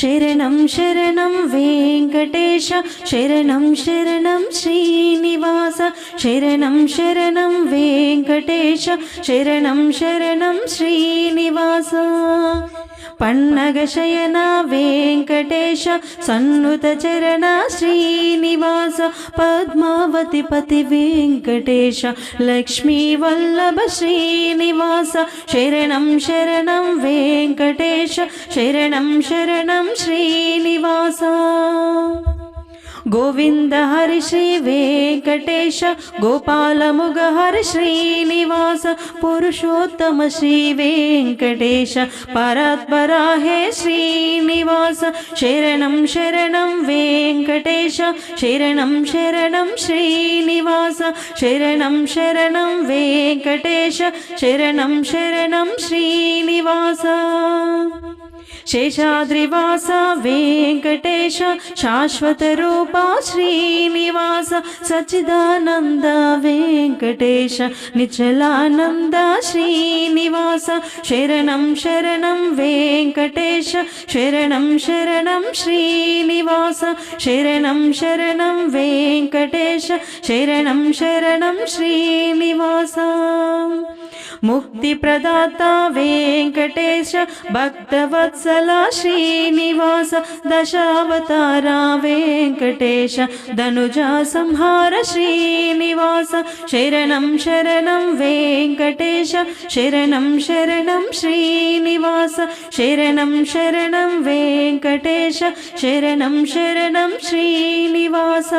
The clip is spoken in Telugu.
శరణం శరణం వెంకటేశ శరణం శరణం శ్రీనివాస శరణం శరణం వెంకటేశ శరణం శరణం శ్రీనివాస. పన్నగ శయన వెంకటేశ సన్నుత చరణ శ్రీనివాస పద్మావతి పతి వెంకటేశ లక్ష్మీ వల్లభ శ్రీనివాస శరణం శరణం వెంకటేశ. శరణం శరణం శ్రీనివాస गोविन्द हरिश्री वेङ्कटेश गोपालमुगहर श्रीनिवास पुरुषोत्तम श्री श्रीवेङ्कटेश परात्पराहे श्रीनिवास शरणं शरणं वेङ्कटेश शरणं शरणं श्रीनिवास शरणं शरणं वेङ्कटेश शरणं शरणं श्रीनिवास శేషాద్రివాస వెంకటేశ శాశ్వత రూప శ్రీనివాస సచిదానంద వెంకటేశ నిచలానంద శ్రీనివాస శరణం శరణం వెంక వెంకటేశ శరణం శరణం శ్రీనివాస శరణం శరణం వెంకటేశ శరణం శరణం శ్రీనివాస. ముక్తి ప్రదాత వెంకటేశ భక్తవత్సల శ్రీనివాస దశావతార వెంకటేశ ధనుజా సంహార శ్రీనివాస శరణం శరణం వెంకటేశ శరణం శరణం శ్రీనివాస శరణం శరణం వెంకటేశ శరణం శరణం శ్రీనివాస